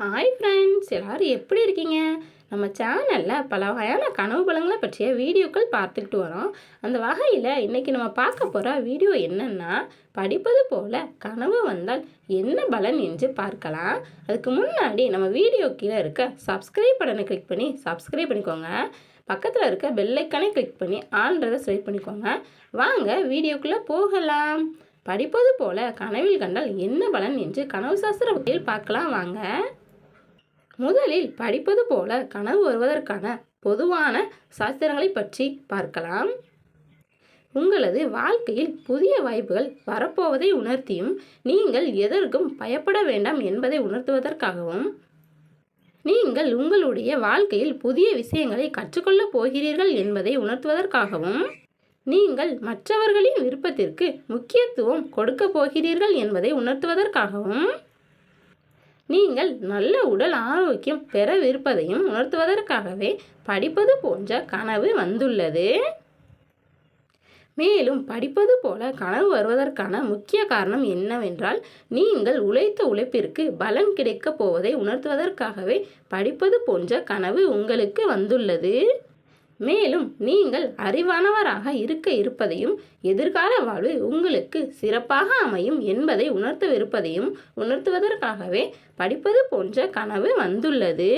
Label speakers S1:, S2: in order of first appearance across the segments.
S1: Hi friends எல்லாரும் எப்படி இருக்கீங்க? நம்ம சேனலில் பல வகையான கனவு பலங்களை பற்றிய வீடியோக்கள் பார்த்துக்கிட்டு வரோம். அந்த வகையில் இன்றைக்கி நம்ம பார்க்க போகிற வீடியோ என்னென்னா படிப்பது போல் கனவு வந்தால் என்ன பலன் என்று பார்க்கலாம். அதுக்கு முன்னாடி நம்ம வீடியோ கீழே இருக்க சப்ஸ்கிரைப் பட்டனை கிளிக் பண்ணி சப்ஸ்கிரைப் பண்ணிக்கோங்க. பக்கத்தில் இருக்க பெல்லைக்கானே கிளிக் பண்ணி ஆன்றதை செலக்ட் பண்ணிக்கோங்க. வாங்க வீடியோக்குள்ளே போகலாம். படிப்பது போல கனவில் கண்டால் என்ன பலன் என்று கனவு சாஸ்திர வகையில் பார்க்கலாம். வாங்க. முதலில் படிப்பது போல கனவு வருவதற்கான பொதுவான சாஸ்திரங்களை பற்றி பார்க்கலாம். உங்களது வாழ்க்கையில் புதிய வாய்ப்புகள் வரப்போவதை உணர்த்தியும் நீங்கள் எதற்கும் பயப்பட வேண்டாம் என்பதை உணர்த்துவதற்காகவும் நீங்கள் உங்களுடைய வாழ்க்கையில் புதிய விஷயங்களை கற்றுக்கொள்ளப் போகிறீர்கள் என்பதை உணர்த்துவதற்காகவும் நீங்கள் மற்றவர்களின் விருப்பத்திற்கு முக்கியத்துவம் கொடுக்கப் போகிறீர்கள் என்பதை உணர்த்துவதற்காகவும் நீங்கள் நல்ல உடல் ஆரோக்கியம் பெறவிருப்பதையும் உணர்த்துவதற்காகவே படிப்பது போன்ற கனவு வந்துள்ளது. மேலும் படிப்பது போல கனவு வருவதற்கான முக்கிய காரணம் என்னவென்றால் நீங்கள் உழைத்த உழைப்பிற்கு பலன் கிடைக்கப் போவதை உணர்த்துவதற்காகவே படிப்பது போன்ற கனவு உங்களுக்கு வந்துள்ளது. மேலும் நீங்கள் அறிவானவராக இருக்க இருப்பதையும் எதிர்கால வாழ்வு உங்களுக்கு சிறப்பாக அமையும் என்பதை உணர்த்தவிருப்பதையும் உணர்த்துவதற்காகவே படிப்பது போன்ற கனவு வந்துள்ளது.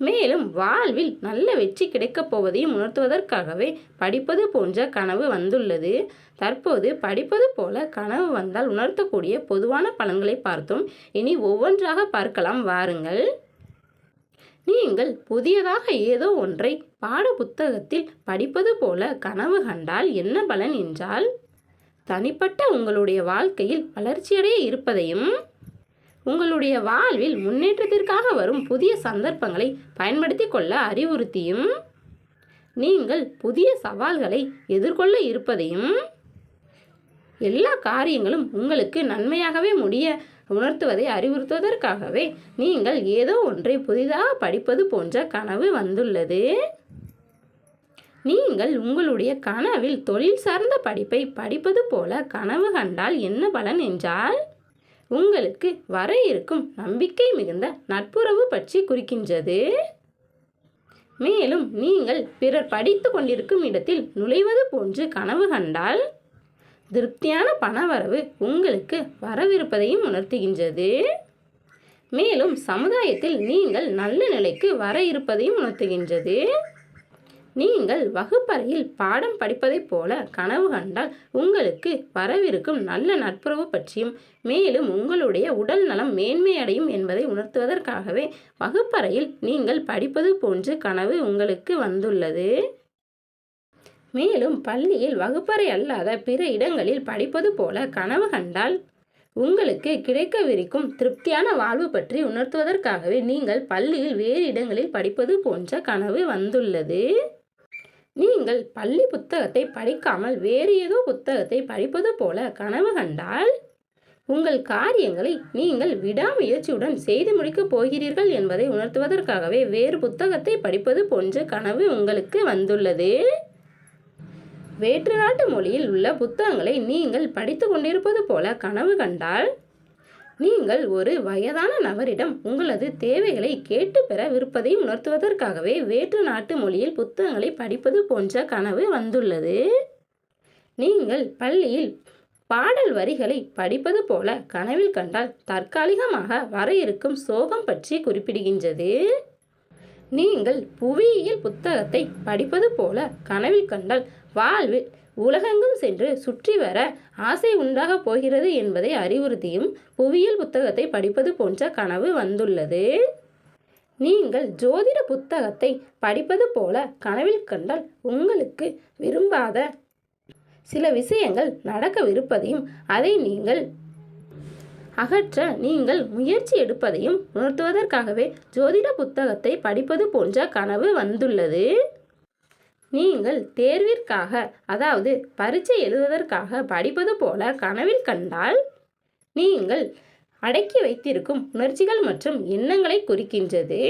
S1: மேலும் வாழ்வில் நல்ல வெற்றி கிடைக்கப் போவதையும் உணர்த்துவதற்காகவே படிப்பது போன்ற கனவு வந்துள்ளது. தற்போது படிப்பது போல கனவு வந்தால் உணர்த்தக்கூடிய பொதுவான பலன்களை பார்த்தோம் இனி ஒவ்வொன்றாக பார்க்கலாம். வாருங்கள். நீங்கள் புதியதாக ஏதோ ஒன்றை பாட புத்தகத்தில் படிப்பது போல கனவு கண்டால் என்ன பலன் என்றால் தனிப்பட்ட உங்களுடைய வாழ்க்கையில் வளர்ச்சியடைய இருப்பதையும் உங்களுடைய வாழ்வில் முன்னேற்றத்திற்காக வரும் புதிய சந்தர்ப்பங்களை பயன்படுத்தி கொள்ள அறிவுறுத்தியும் நீங்கள் புதிய சவால்களை எதிர்கொள்ள இருப்பதையும் எல்லா காரியங்களும் உங்களுக்கு நன்மையாகவே முடிய உணர்த்துவதை அறிவுறுத்துவதற்காகவே நீங்கள் ஏதோ ஒன்றை புதிதாக படிப்பது போன்ற கனவு வந்துள்ளது. நீங்கள் உங்களுடைய கனவில் தொழில் சார்ந்த படிப்பை படிப்பது போல கனவு கண்டால் என்ன பலன் என்றால் உங்களுக்கு வர இருக்கும் நம்பிக்கை மிகுந்த நட்புறவு பற்றி குறிக்கின்றது. மேலும் நீங்கள் பிறர் படித்து கொண்டிருக்கும் இடத்தில் நுழைவது போன்று கனவு கண்டால் திருப்தியான பணவரவு உங்களுக்கு வரவிருப்பதையும் உணர்த்துகின்றது. மேலும் சமுதாயத்தில் நீங்கள் நல்ல நிலைக்கு வர இருப்பதையும் உணர்த்துகின்றது. நீங்கள் வகுப்பறையில் பாடம் படிப்பதைப் போல கனவு கண்டால் உங்களுக்கு வரவிருக்கும் நல்ல நட்புறவு பற்றியும் மேலும் உங்களுடைய உடல் நலம் மேன்மையடையும் என்பதை உணர்த்துவதற்காகவே வகுப்பறையில் நீங்கள் படிப்பது போன்று கனவு உங்களுக்கு வந்துள்ளது. மேலும் பள்ளியில் வகுப்பறை அல்லாத பிற இடங்களில் படிப்பது போல கனவு கண்டால் உங்களுக்கு கிடைக்கவிருக்கும் திருப்தியான வாழ்வு பற்றி உணர்த்துவதற்காகவே நீங்கள் பள்ளியில் வேறு இடங்களில் படிப்பது போன்ற கனவு வந்துள்ளது. நீங்கள் பள்ளி புத்தகத்தை படிக்காமல் வேறு ஏதோ புத்தகத்தை படிப்பது போல கனவு கண்டால் உங்கள் காரியங்களை நீங்கள் விடாமுயற்சியுடன் செய்து முடிக்கப் போகிறீர்கள் என்பதை உணர்த்துவதற்காகவே வேறு புத்தகத்தை படிப்பது போன்ற கனவு உங்களுக்கு வந்துள்ளது. வேற்று நாட்டு மொழியில் உள்ள புத்தகங்களை நீங்கள் படித்து கொண்டிருப்பது போல கனவு கண்டால் நீங்கள் ஒரு வயதான நபரிடம் உங்களது தேவைகளை கேட்டு பெற விருப்பதை உணர்த்துவதற்காகவே வேற்று நாட்டு மொழியில் புத்தகங்களை படிப்பது போன்ற கனவு வந்துள்ளது. நீங்கள் பள்ளியில் பாடல் வரிகளை படிப்பது போல கனவில் கண்டால் தற்காலிகமாக வர இருக்கும் சோகம் பற்றி குறிப்பிடுகின்றது. நீங்கள் புவியியல் புத்தகத்தை படிப்பது போல கனவில் கண்டால் வாழ்வில் உலகெங்கும் சென்று சுற்றி வர ஆசை உண்டாகப் போகிறது என்பதை அறிவுறுத்தியும் புவியியல் புத்தகத்தை படிப்பது போன்ற கனவு வந்துள்ளது. நீங்கள் ஜோதிட புத்தகத்தை படிப்பது போல கனவில் கண்டால் உங்களுக்கு விரும்பாத சில விஷயங்கள் நடக்கவிருப்பதையும் அதை நீங்கள் அகற்ற நீங்கள் முயற்சி எடுப்பதையும் உணர்த்துவதற்காகவே ஜோதிட புத்தகத்தை படிப்பது போன்ற கனவு வந்துள்ளது. நீங்கள் தேர்விற்காக அதாவது பரீட்சை எழுதுவதற்காக படிப்பது போல கனவில் கண்டால் நீங்கள் அடக்கி வைத்திருக்கும் உணர்ச்சிகள் மற்றும் எண்ணங்களை குறிக்கின்றது.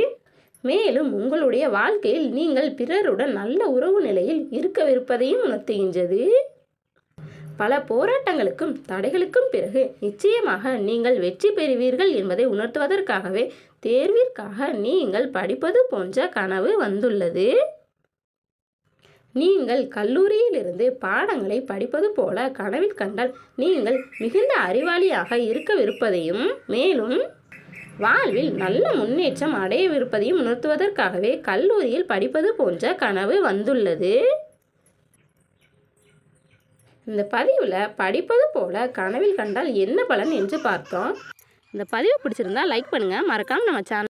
S1: மேலும் உங்களுடைய வாழ்க்கையில் நீங்கள் பிறருடன் நல்ல உறவு நிலையில் இருக்கவிருப்பதையும் உணர்த்துகின்றது. பல போராட்டங்களுக்கும் தடைகளுக்கும் பிறகு நிச்சயமாக நீங்கள் வெற்றி பெறுவீர்கள் என்பதை உணர்த்துவதற்காகவே தேர்விற்காக நீங்கள் படிப்பது போன்ற கனவு வந்துள்ளது. நீங்கள் கல்லூரியிலிருந்து பாடங்களை படிப்பது போல கனவில் கண்டால் நீங்கள் மிகுந்த அறிவாளியாக இருக்கவிருப்பதையும் மேலும் வாழ்வில் நல்ல முன்னேற்றம் அடையவிருப்பதையும் உணர்த்துவதற்காகவே கல்லூரியில் படிப்பது போன்ற கனவு வந்துள்ளது. இந்த பதிவில் படிப்பது போல கனவில் கண்டால் என்ன பலன் என்று பார்த்தோம். இந்த பதிவு பிடிச்சிருந்தா லைக் பண்ணுங்கள் மறக்காமல் நம்ம சேனல்